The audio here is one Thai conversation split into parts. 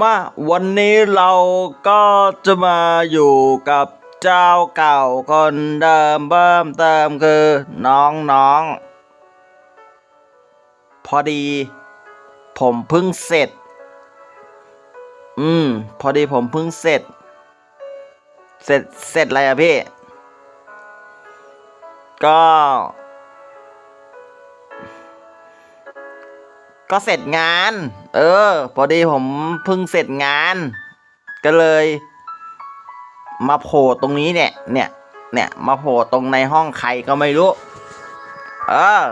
มาวันนี้เราก็จะมาอยู่กับเจ้าเก่าคนเดิมเบิ่มเติมคือน้องน้อง พอดี ผมเพิ่งเสร็จ อืม พอดีผมเพิ่งเสร็จ เสร็จเสร็จอะไรอะพี่ ก็ ก็เสร็จงาน เออ พอดีผมเพิ่งเสร็จงาน ก็เลย มาโผล่ตรงนี้เนี่ย เนี่ย เนี่ย มาโผล่ตรงในห้องใครก็ไม่รู้ เออ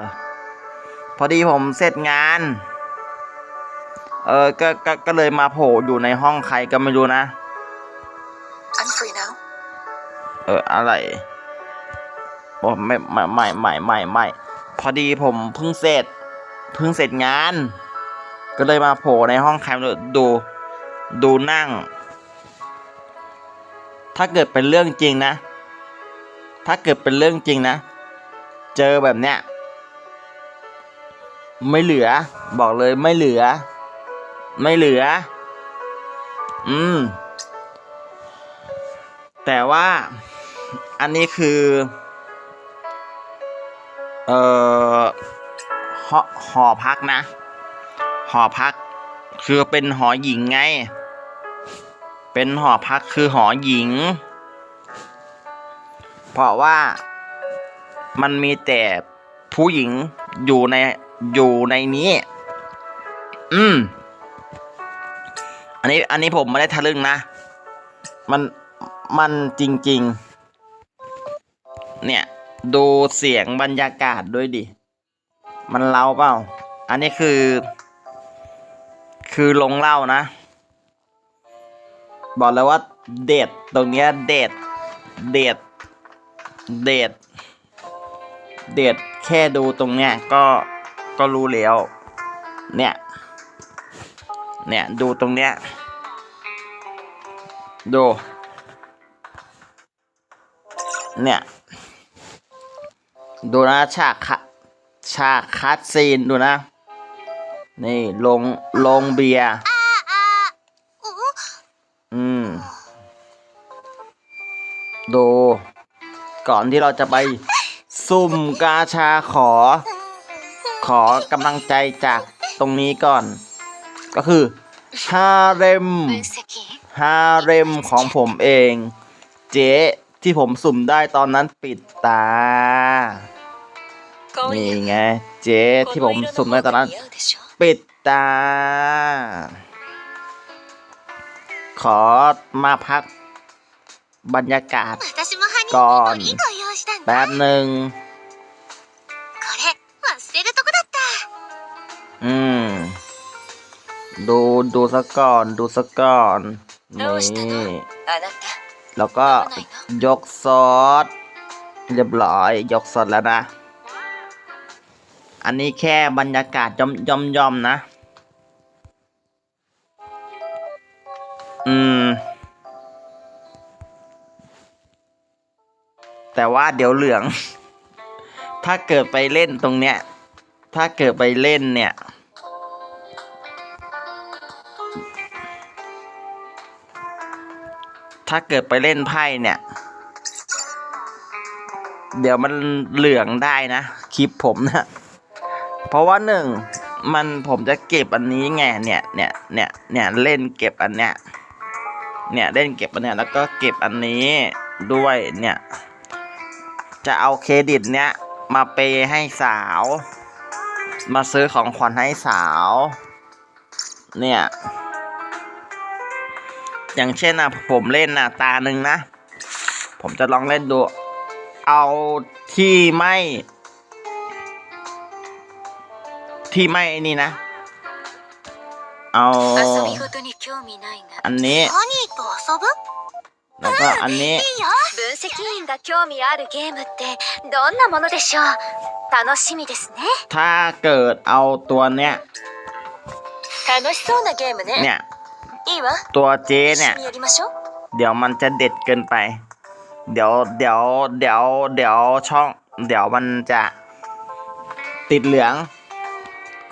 พอดีผมเสร็จงาน เออ ก็ ก็ ก็เลยมาโผล่อยู่ในห้องใครก็ไม่รู้นะ I'm free now. เออ อะไรโอ้ไม่ ไม่ ไม่ ไม่ ไม่ไม่พอดีผมเพิ่งเสร็จ เพิ่งเสร็จงาน ก็เลยมาโผล่ในห้องแคมป์ดู ดูนั่ง ถ้าเกิดเป็นเรื่องจริงนะ ถ้าเกิดเป็นเรื่องจริงนะ เจอแบบเนี้ยไม่เหลือ บอกเลยไม่เหลือ ไม่เหลือ อืม แต่ว่าอันนี้คือ เอ่อ หอหอพักนะ หอพัก คือเป็นหอหญิงไง เป็นหอพักคือหอหญิง เพราะว่ามันมีแต่ผู้หญิงอยู่ในอยู่ในนี้ อืม อันนี้อันนี้ผมไม่ได้ทะลึ่งนะ มันมันจริง ๆ เนี่ย ดูเสียงบรรยากาศด้วยดิ มันเล่าเปล่า อันนี้คือ คือลงเล่านะ บอกเลยว่าเด็ดตรงเนี้ยเด็ด เด็ด เด็ด เด็ดแค่ดูตรงเนี้ยก็ก็รู้แล้ว เนี่ย เนี่ยดูตรงเนี้ย ดู เนี่ย ดูนะฉากคะ ฉากคัดซีนดูนะ นี่ลงลงเบียร์อืม ดู ก่อนที่เราจะไปสุ่มกาชาขอ ขอกำลังใจจากตรงนี้ก่อน ก็คือฮาเร็มฮาเร็มของผมเอง เจ๊ที่ผมสุ่มได้ตอนนั้นปิดตา นี่ไง เจ๊ที่ผมสุ่มในตอนนั้นปิดตา ขอมาพักบรรยากาศก่อนแป๊บหนึ่งอืม ดูดูสักก่อน ดูสักก่อนนี่แล้วก็ยกซอสเรียบร้อย ยกซอสแล้วนะ อันนี้แค่บรรยากาศย่อมย่อมย่อมนะ อืม แต่ว่าเดี๋ยวเหลือง ถ้าเกิดไปเล่นตรงเนี้ย ถ้าเกิดไปเล่นเนี่ย ถ้าเกิดไปเล่นไพ่เนี่ยเดี๋ยวมันเหลืองได้นะ คลิปผมนะ ราะว่าหนึ่งมันผมจะเก็บอันนี้ไงเนี่ยเนี่ยเนี่ยเนี่ยเล่นเก็บอันเนี้ยเนี่ยเล่นเก็บอันเนี้ยแล้วก็เก็บอันนี้ด้วยเนี่ยจะเอาเครดิตเนี้ยมาเปให้สาว มาซื้อของขวัญให้สาว เนี่ย อย่างเช่นนะผมเล่นนะตาหนึ่งนะ ผมจะลองเล่นดู เอาที่ไม่ ที่ไม่นี่นะ เอาอันนี้แล้วก็อันนี้分析員が興味あるゲームってどんなものでしょう楽しみですねถ้าเกิดเอาตัวเนี้ย楽しそうなゲームねเนี่ยいいわตัวเจเนี่ยเดี๋ยวมันจะเด็ดเกินไป เดี๋ยวเดี๋ยวเดี๋ยวเดี๋ยวช่อง เดี๋ยวมันจะติดเหลือง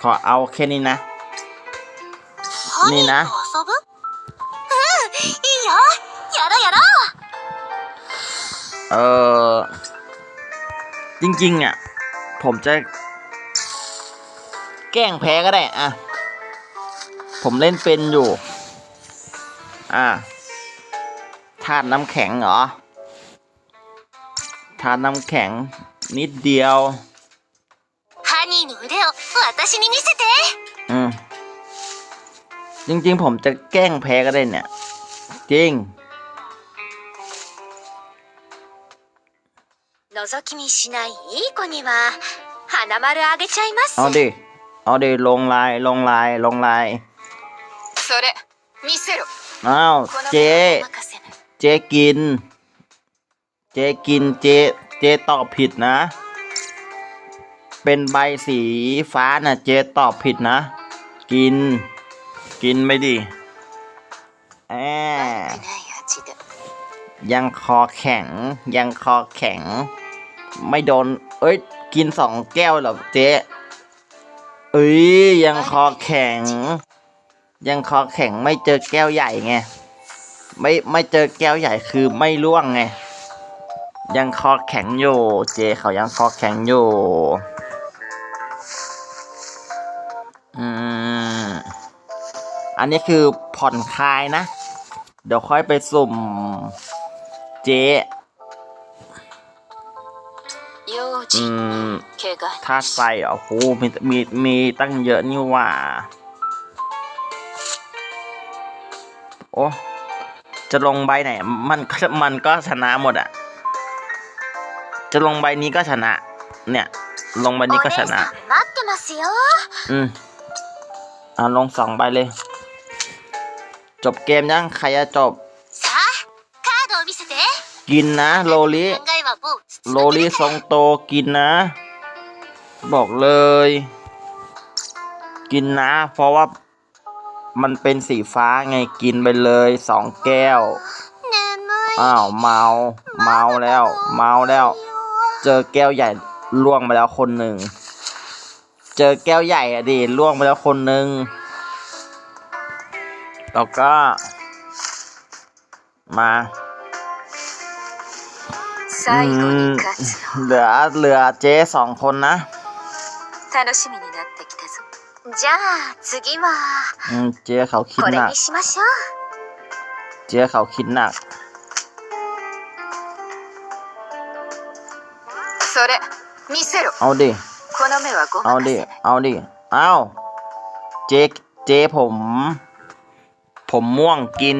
อเอาแค่นี้นะ นี่นะเออจริงๆอะ ผมจะ แกล้งแพ้ก็ได้อะ ผมเล่นเป็นอยู่ อะธาตุน้ำแข็งเหรอธาตุน้ำแข็งนิดเดียว 私に見せて อืม จริงๆ ผมจะแกล้งแพ้ก็ได้เนี่ย จริง 覗き見しないいい子には花丸あげちゃいます เอาดิ เอาดิ ลงลาย ลงลาย ลงลาย それ見せろ อ้าว この เจ๊ 目はお任せね เจ๊กิน เจ๊กิน เจ๊เจ๊ตอบผิดนะ เป็นใบสีฟ้านะ่ะเจ๊ตอบผิดนะ กิน กินไม่ดีแอยังคอแข็ง ยังคอแข็ง ไม่โดน เอ้ย กินสองแก้วหรอเจ๊เอ้ยยังคอแข็ง ยังคอแข็งไม่เจอแก้วใหญ่ไงไม่ไม่เจอแก้วใหญ่คือไม่ร่วงไง ยังคอแข็งอยู่ เจเขายังคอแข็งอยู่ อันนี้คือผ่อนคลายนะ เดี๋ยวค่อยไปสุ่มเจ๊อืมาใส่โอ้โหมีมีมีตั้งเยอะนี่ว่า โอ้จะลงใบไหน มันมันก็ชนะหมดอะจะลงใบนี้ก็ชนะ เนี่ย ลงใบนี้ก็ชนะ อืมอ่าลงสองใบเลย จบเกมยังใครจะจบ กินนะโลลิโลลิทรงโตกินนะ บอกเลย กินนะ เพราะว่ามันเป็นสีฟ้าไงกินไปเลยสองแก้ว อ้าวเมาเมาแล้ว เมาแล้ว เจอแก้วใหญ่ล่วงไปแล้วคนหนึ่ง เจอแก้วใหญ่อดิล่วงไปแล้วคนหนึ่ง แล้วก็ มา 最後に勝つ เหลือเหลือเจ๊สองคนนะ 楽しみになってきたぞじゃあ次は อืมเจ๊เขาคิด こ ห れ นัก にしましょう เจ๊เขาคิดหนัก それ見せろ เอาดิ この目はご เอา まか ดิ せない เอาดิ เอาเจ๊เจ๊ผม ผมม่วงกิน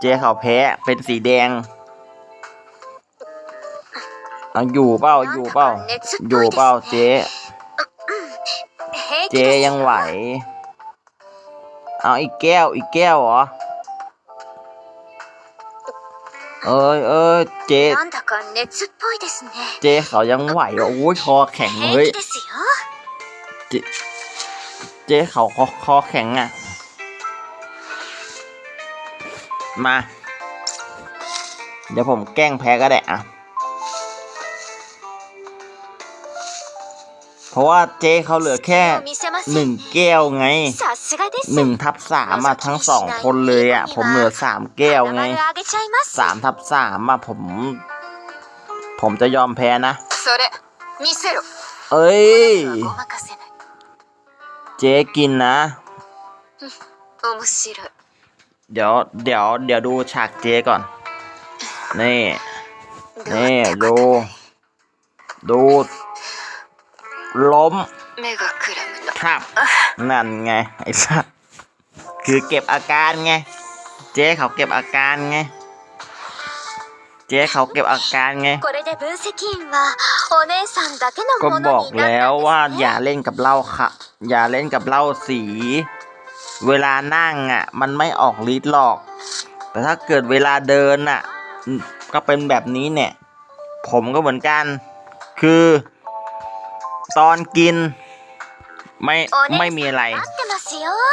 เจเขาแพ้เป็นสีแดงเอาอยู่เป้าอยู่เป้าอยู่เป้าเจ๊เจ๊ยังไหว เอาอีกแก้วอีกแก้วเหรอ เอ้ยเอ้ยเจ๊เจ๊เขายังไหวโอ้ยคอแข็งเลยเจ๊เขาคอคอแข็งอะ มา เดี๋ยวผมแกล้งแพ้ก็ได้อะเพราะว่าเจ้เขาเหลือแค่หนึ่งแก้วไงหนึ่งทับสามมาทั้งสองคนเลยอะผมเหลือสามแก้วไงสามทับสามมาผม ผมจะยอมแพ้นะ เอ้ย เจ๊กินนะ เดี๋ยว เดี๋ยว เดี๋ยวดูฉากเจก่อน นี่ นี่ ดู ดู ล้ม ครับ นั่นไง ไอ้สัสคือเก็บอาการไง เจ๊เขาเก็บอาการไง เจ๊เขาเก็บอาการไง ก็บอกแล้วว่าอย่าเล่นกับเหล้าค่ะ อย่าเล่นกับเหล้าสี เวลานั่งอะ มันไม่ออกฤทธิ์หรอก แต่ถ้าเกิดเวลาเดินอะ ก็เป็นแบบนี้เนี่ย ผมก็เหมือนกัน คือ ตอนกิน ไม่ไม่มีอะไร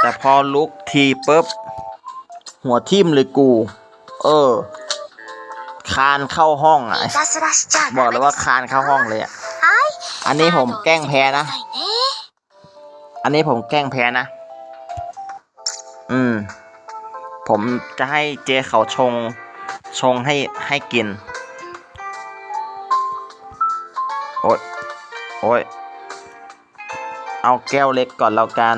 แต่พอลุกทีปุ๊บ หัวทิ่มเลยกู เออ คานเข้าห้องอะ บอกเลยว่าคานเข้าห้องเลยอะ อันนี้ผมแกล้งแพ้นะ อันนี้ผมแกล้งแพ้นะ อืม ผมจะให้เจเขาชง ชงให้ให้กิน โอ๊ย โอ๊ย เอาแก้วเล็กก่อนแล้วกัน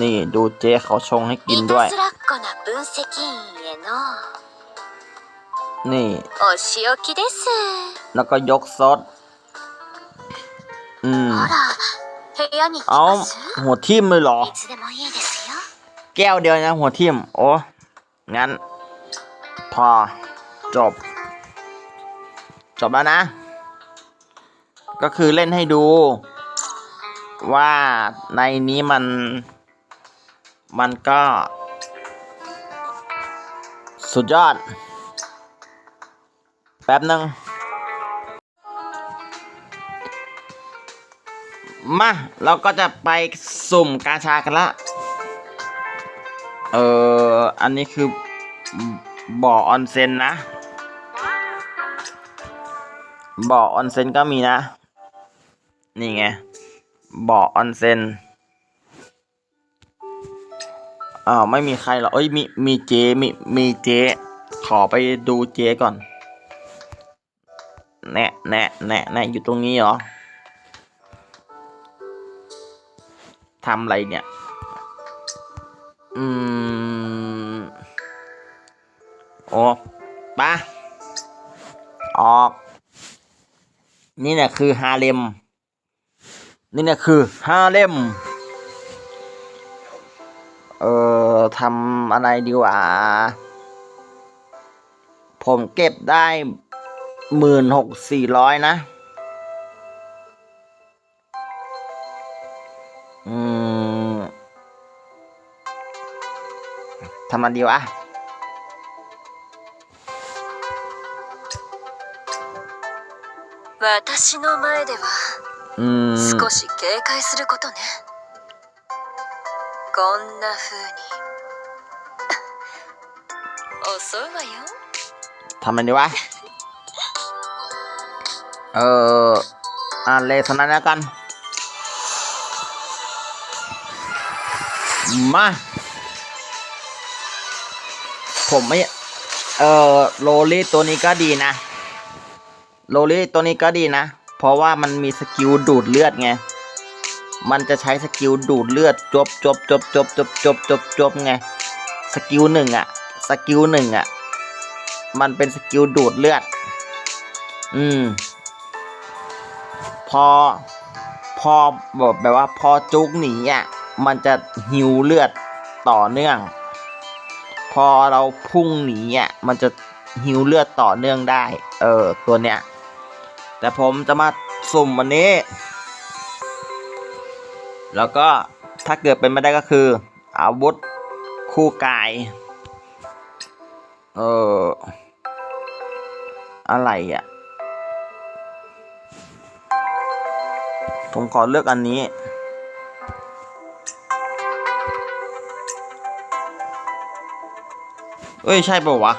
นี่ดูเจเขาชงให้กินด้วย นี่ แล้วก็ยกซอสอืม เอาหัวทิ่มเลยเหรอ แก้วเดียวนะหัวทิ่มโอ้งั้น พอจบ จบแล้วนะ ก็คือเล่นให้ดู ว่าในนี้มัน มันก็ สุดยอด แป๊บหนึ่งมา เราก็จะไปสุ่มกาชากันละ เอออันนี้คือบ่อออนเซ็นนะ บ่อออนเซ็นก็มีนะ นี่ไง บ่อออนเซ็นอ้าวไม่มีใครหรอเอ้ยมีมีเจมีมีเจ ขอไปดูเจก่อน แน่แน่แน่แน่อยู่ตรงนี้เหรอทำอะไรเนี่ย อืมโอ้ปะออก นี่เนี่ยคือฮาเลม นี่เนี่ยคือฮาเลม เอ่อทำอะไรดีวะ ผมเก็บได้หมื่นหกสี่ร้อยนะ ทำมันดีวะ 私の前では อืม 少し警戒することねこんな風に遅いわよ ทำมันดีวะ เออ อ่านเลยเท่านั้นแล้วกัน มา ผมไม่ เออโรลี่ตัวนี้ก็ดีนะโรลี่ตัวนี้ก็ดีนะ เพราะว่ามันมีสกิลดูดเลือดไง มันจะใช้สกิลดูดเลือดจบจบจบจบจบจบจบจบไง สกิลหนึ่งอะสกิลหนึ่งอะมันเป็นสกิลดูดเลือด อืม พอ พอแบบแบบว่าพอจุกหนีอะมันจะหิวเลือดต่อเนื่อง อเราพุ่งหนีอะมันจะหิวเลือดต่อเนื่องได้ เออ ตัวเนี้ย แต่ผมจะมาสุ่มวันนี้ แล้วก็ถ้าเกิดเป็นไม่ได้ก็คือ อาวุธคู่กาย เออ อะไรอะ ผมขอเลือกอันนี้ เอ้ยใช่ปะวะ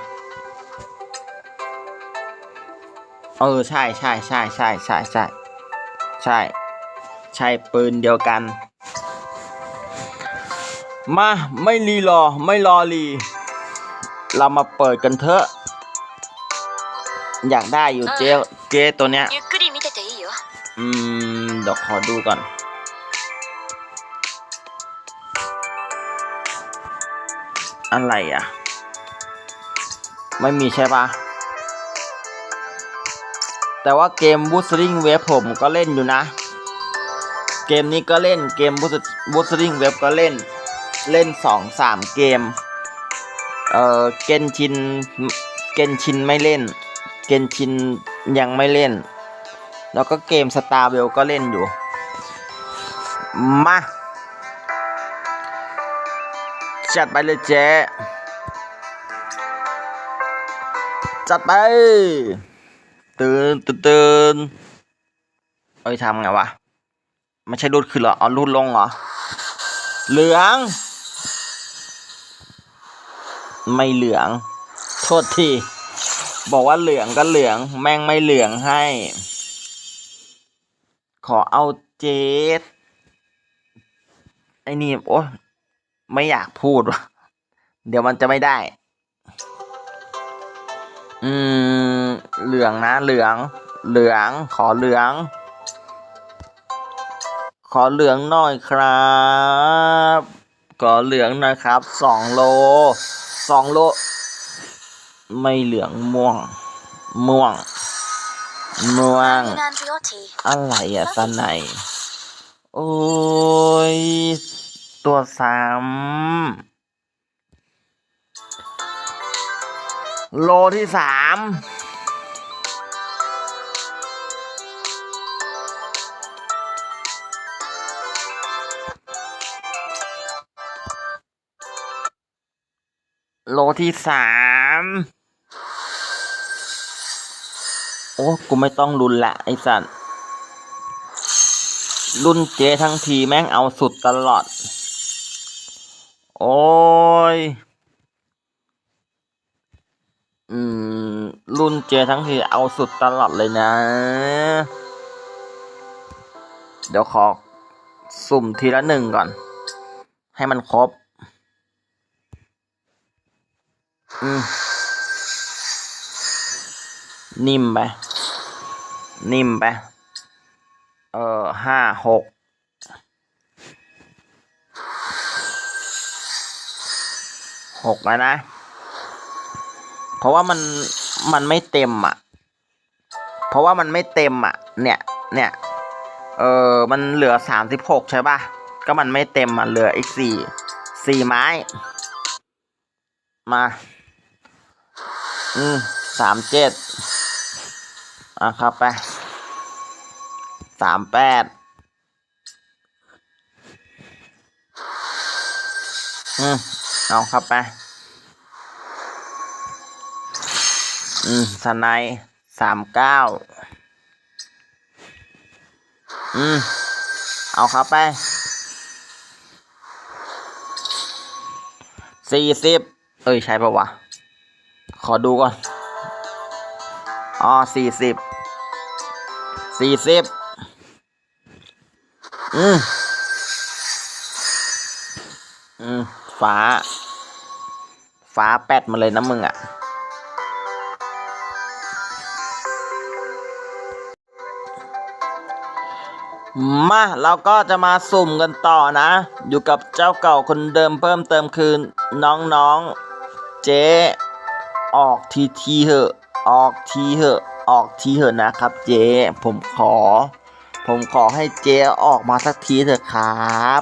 เออใช่ใช่ใช่ใช่ใช่ใช่ใช่ ใช่ปืนเดียวกัน มาไม่รีรอไม่รอรี เรามาเปิดกันเถอะ อยากได้อยู่เจ๊เจตัวเนี้ยอืมเดี๋ยวขอดูก่อนอะไรอะ ไม่มีใช่ปะแต่ว่าเกม w o o d r i n g Wave ผมก็เล่นอยู่นะ เกมนี้ก็เล่นเกม w o o d r i n g Wave ก็เล่นเล่นสองสามเกม เอ่อเกนชินเกนชินไม่เล่น เกนชินยังไม่เล่น แล้วก็เกมสตาร์เวลก็เล่นอยู่ มา จัดไปเลยเจ๊ จัดไป ตื่นตื่นตื่นเอ้ยทำไงวะ ไม่ใช่รูดขึ้นเหรอ เอารูดลงเหรอ เหลือง ไม่เหลือง โทษที บอกว่าเหลืองก็เหลือง แม่งไม่เหลืองให้ ขอเอาเจสไอ้นี่โอ้ไม่อยากพูดวะเดี๋ยวมันจะไม่ได้ อืม เหลืองนะ เหลือง เหลือง ขอเหลือง ขอเหลืองหน่อยครับ ขอเหลืองนะครับสองโลสองโล ไม่เหลืองม่วง ม่วง ม่วง อะไรอะสันไหน โอ้ย ตัวสาม โลที่สามโลที่สาม โอ้ กูไม่ต้องรุนละ ไอ้สัตว์ รุ่นเจทั้งทีแม่งเอาสุดตลอด โอ้ย อืม รุ่นเจทั้งทีเอาสุดตลอดเลยนะ เดี๋ยวขอสุ่มทีละหนึ่งก่อน ให้มันครบ อืม นิ่มไป นิ่มไป เออห้าหกหกแล้วนะ เพราะว่ามันมันไม่เต็มอะ เพราะว่ามันไม่เต็มอะ เนี่ยเนี่ยเออมันเหลือสามสิบหกใช่ป่ะก็มันไม่เต็มอะเหลืออีกสี่สี่ไม้ มา อืมสามเจ็ดอะครับไปสามแปดอืมเอาครับไป อืมสไนสามเก้าอืม เอาครับไปสี่สิบเอ้ย ใช่ปะวะ ขอดูก่อน อ๋อสี่สิบสี่สิบอืม อืม ฟ้า ฟ้าแปดมาเลยนะมึงอะ่ะ มาเราก็จะมาสุ่มกันต่อนะ อยู่กับเจ้าเก่าคนเดิมเพิ่มเติมคือน้องๆ เจ๊ออกทีทีเหอะ ออกทีเหอะ ออกทีเหอะนะครับ เจ๊ผมขอ ผมขอให้เจ๊ออกมาสักทีเถอะครับ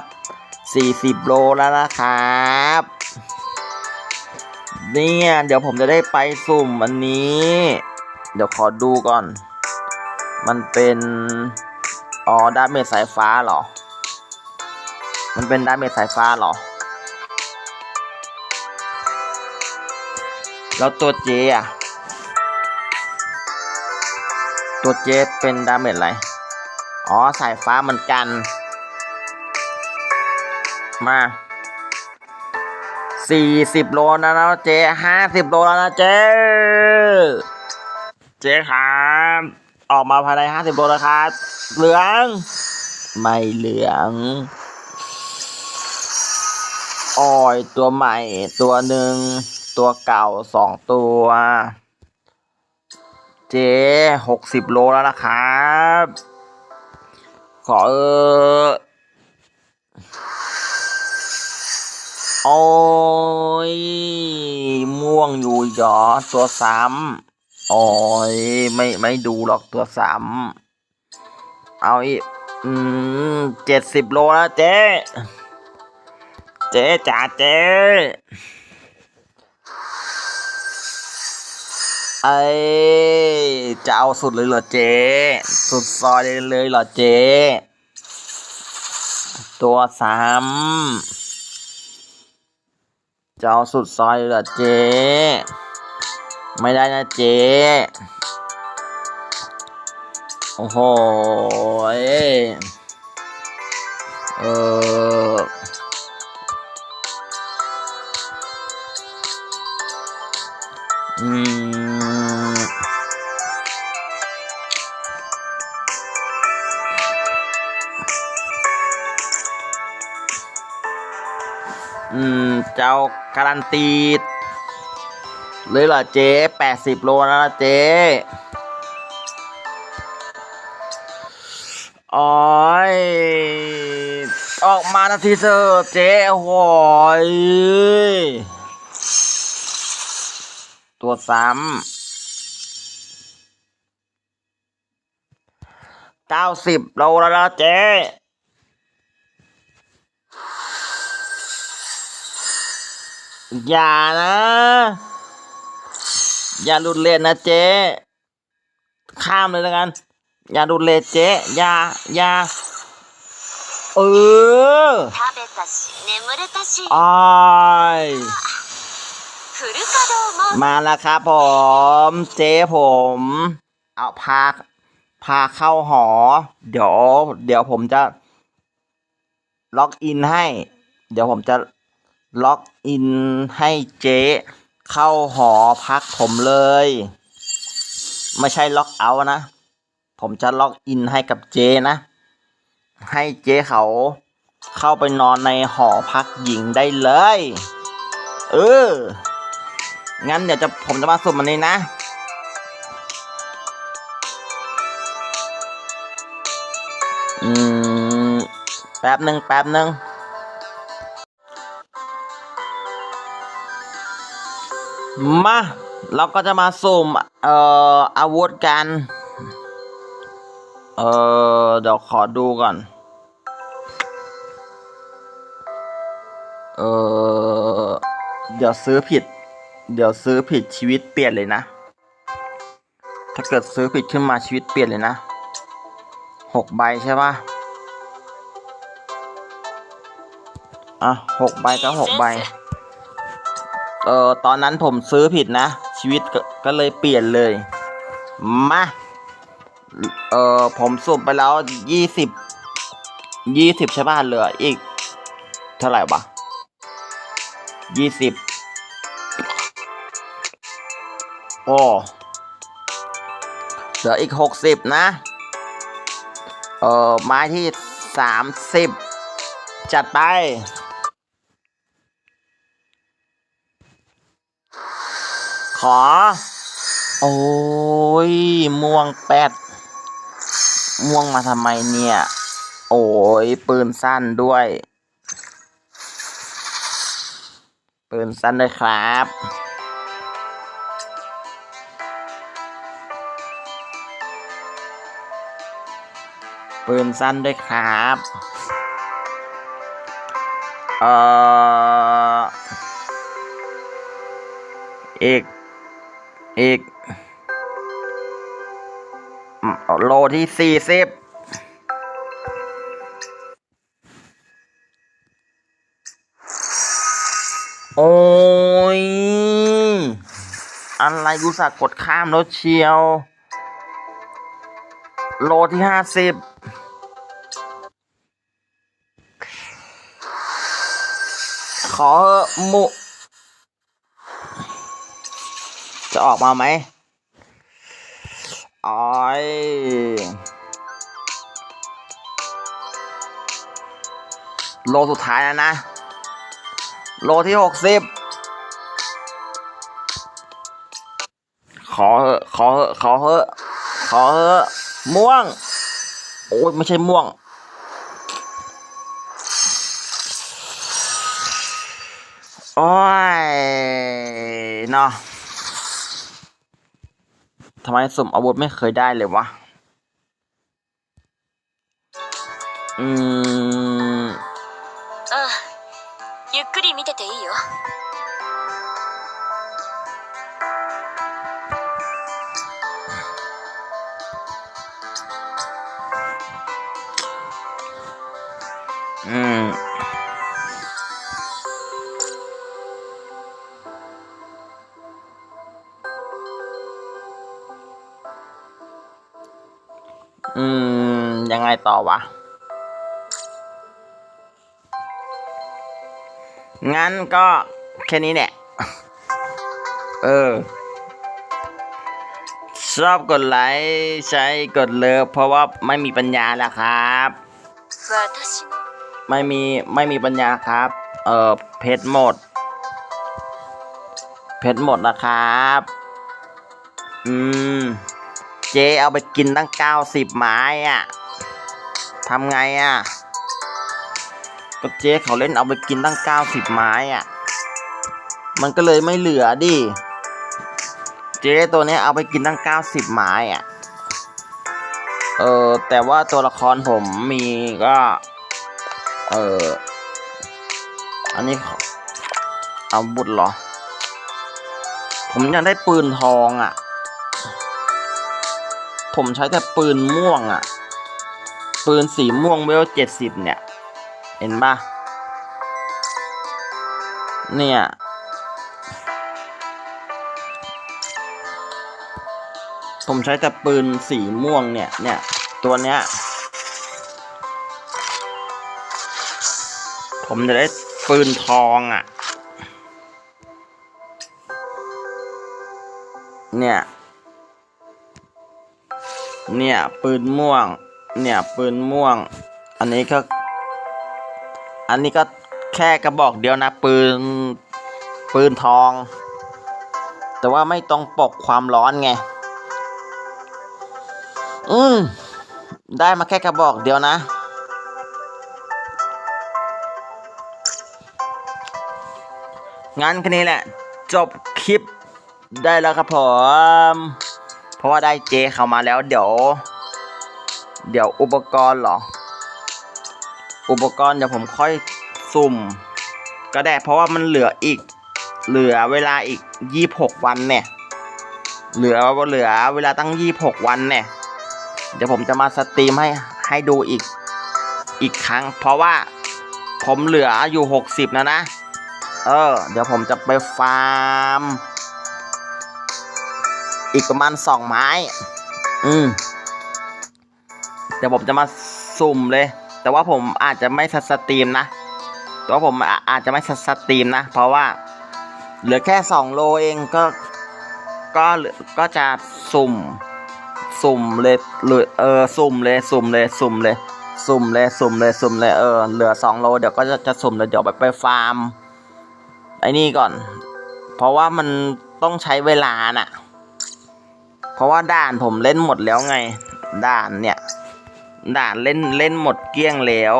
40โลแล้วนะครับ เนี่ย เดี๋ยวผมจะได้ไปสุ่มอันนี้ เดี๋ยวขอดูก่อน มันเป็น อ๋อดาเมจสายฟ้าเหรอ มันเป็นดาเมจสายฟ้าเหรอ แล้วตัวเจอะตัวเจเป็นดาเมจอะไร อ๋อสายฟ้าเหมือนกัน มาสี่สิบโลนะนะเจห้าสิบโลแล้วนะเจเจครับ ออกมาภายในห้าสิบโลนะครับ เหลือง ไม่เหลืองออยตัวใหม่ตัวหนึ่ง ตัวเก่าสองตัว เจหกสิบโลแล้วนะครับ ขอเออโอ้ยม่วงอยู่หยอตัวซ้ำ โอ้ยไม่ไม่ดูหรอกตัวซ้ำเอาอีกอืมเจ็ดสิบโลแล้วเจ๊ เจ๊จ๋าเจ๊ไอ้จะเอาสุดเลยเหรอเจ๊สุดซอยเลยเลยเหรอเจ๊ตัวซ้ำจะเอาสุดซอยเลยเหรอเจ๊ ไม่ได้นะเจ๊โอ้โหเอออืมอืม เจ้าการันตี เลยเหรอเจ๊แปดสิบโลแล้วนะเจ๊โอ้ยออกมานาทีเถอะเจ๊โอ้ยตัวซ้ำเก้าสิบโลแล้วนะเจ๊อย่านะ อย่าหลุดเลนนะเจ๊ข้ามเลยแล้วกัน อย่าหลุดเลนเจ๊อย่าอย่าเออมาแล้วครับผม เจ๊ผม เอาพาพาเข้าหอ เดี๋ยว เดี๋ยวผมจะ ล็อกอินให้ เดี๋ยวผมจะล็อกอินให้เจ๊ เข้าหอพักผมเลย ไม่ใช่ล็อกเอาท์นะ ผมจะล็อกอินให้กับเจนะ ให้เจเขาเข้าไปนอนในหอพักหญิงได้เลย เออ งั้นเดี๋ยวจะผมจะมาสุ่มอันนี้นะ อืม แป๊บหนึ่งแป๊บหนึ่ง มา เราก็จะมาสุ่มเอ่ออาวุธกัน เอ่อเดี๋ยวขอดูก่อน เอ่อเดี๋ยวซื้อผิด เดี๋ยวซื้อผิดชีวิตเปลี่ยนเลยนะ ถ้าเกิดซื้อผิดขึ้นมาชีวิตเปลี่ยนเลยนะหกใบใช่ปะอะหกใบก็หกใบ เออตอนนั้นผมซื้อผิดนะ ชีวิตก็ก็เลยเปลี่ยนเลย มาเออผมสุ่มไปแล้วยี่สิบยี่สิบใช่ป่ะเหลืออีก เท่าไหร่วะยี่สิบโอ้เหลืออีกหกสิบนะ เออไม้ที่สามสิบจัดไป ขอ โอ้ยม่วงแปด ม่วงมาทำไมเนี่ย โอ้ยปืนสั้นด้วย ปืนสั้นด้วยครับปืนสั้นด้วยครับ เอ่ออีก อีก โลที่สี่สิบโอ้ย อะไรกูสักกดข้ามแล้วเชียว โลที่ห้าสิบขอหมุ จะออกมาไหมอ้อยโลสุดท้ายแล้วนะ โลที่หกสิบขอเหอะขอเหอะขอเหอะขอเหอะม่วง โอ้ยไม่ใช่ม่วง โอ้ยเนาะ ำไมสุ่มอาวุธไม่เคยได้เลยวะ อืม ああゆっくり見てていいよ ต่อวะ งั้นก็แค่นี้แหละ เออ ชอบกดไลค์ใช้กดเลิฟเพราะว่าไม่มีปัญญาแล้วครับ私のไม่มีไม่มีปัญญาครับ เออเพชรหมด เพชรหมดนะครับ อืม เจ๊เอาไปกินตั้งเก้าสิบไม้อะ ทำไงอะก็เจ๊เขาเล่นเอาไปกินตั้งเก้าสิบไม้อะมันก็เลยไม่เหลือดิ เจ๊ตัวนี้เอาไปกินตั้งเก้าสิบไม้อะเออแต่ว่าตัวละครผมมีก็ เอออันนี้อเอาบุตรเหรอ ผมยากได้ปืนทองอะ่ะ ผมใช้แต่ปืนม่วงอะ่ะ ปืนสีม่วงเวลเจ็ดสิบเนี่ย เห็นปะเนี่ย ผมใช้แต่ปืนสีม่วงเนี่ย เนี่ย ตัวเนี้ย ผมจะได้ปืนทองอะ่ะ เนี่ย เนี่ย ปืนม่วง เนี่ยปืนม่วง อันนี้ก็ อันนี้ก็แค่กระบอกเดียวนะ ปืนปืนทอง แต่ว่าไม่ต้องปกความร้อนไง อืมได้มาแค่กระบอกเดียวนะ งั้นแค่นี้แหละ จบคลิปได้แล้วครับผม เพราะว่าได้เจเข้ามาแล้วเดี๋ยว เดี๋ยวอุปกรณ์เหรอ อุปกรณ์เดี๋ยวผมค่อยสุ่ม ก็ได้เพราะว่ามันเหลืออีก เหลือเวลาอีกยี่หกวันเนี่ย เหลือเหลือเวลาตั้งยี่หกวันเนี่ย เดี๋ยวผมจะมาสตรีมให้ให้ดูอีกอีกครั้ง เพราะว่าผมเหลืออยู่หกสิบนะนะ เออ เดี๋ยวผมจะไปฟาร์ม อีกประมาณสองไม้ อืม เดี๋ยวผมจะมาสุ่มเลย แต่ว่าผมอาจจะไม่สตรีมนะ แต่ว่าผมอาอาจจะไม่สตรีมนะ เพราะว่าเหลือแค่สองโลเองก็ก็ก็จะสุ่ม สุ่มเลยหรือเออสุ่มเลยสุ่มเลยสุ่มเลย สุ่มเลยสุ่มเลยสุ่มเลยเออเหลือสองโลเดี๋ยวก็จะจะสุ่มเลยเดี๋ยวไปไปฟาร์มไอ้นี่ก่อน เพราะว่ามันต้องใช้เวลาน่ะ เพราะว่าด่านผมเล่นหมดแล้วไง ด่านเนี่ย ด่านเล่นเล่นหมดเกลี้ยงแล้ว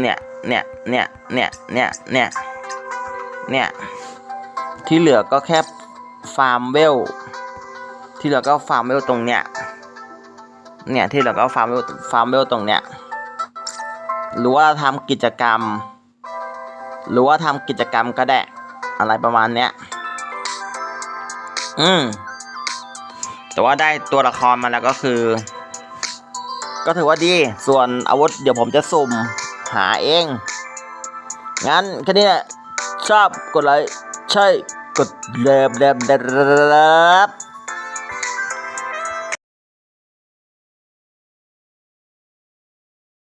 เนี่ยเนี่ยเนี่ยเนี่ยเนี่ยเนี่ยเนี่ยที่เหลือก็แค่ฟาร์มเวล ที่เหลือก็ฟาร์มเวลตรงเนี้ยเนี่ยที่เหลือก็ฟาร์มเวลฟาร์มเวลตรงเนี้ยหรือว่าทำกิจกรรม หรือว่าทำกิจกรรมก็ได้อะไรประมาณเนี้ยอืมแต่ว่าได้ตัวละครมาแล้วก็คือ ก็ถือว่าดี ส่วนอาวุธเดี๋ยวผมจะสุ่มหาเอง งั้นแค่นี้แหละชอบกดไลค์ใช่กดเล็บเล็บเล็บ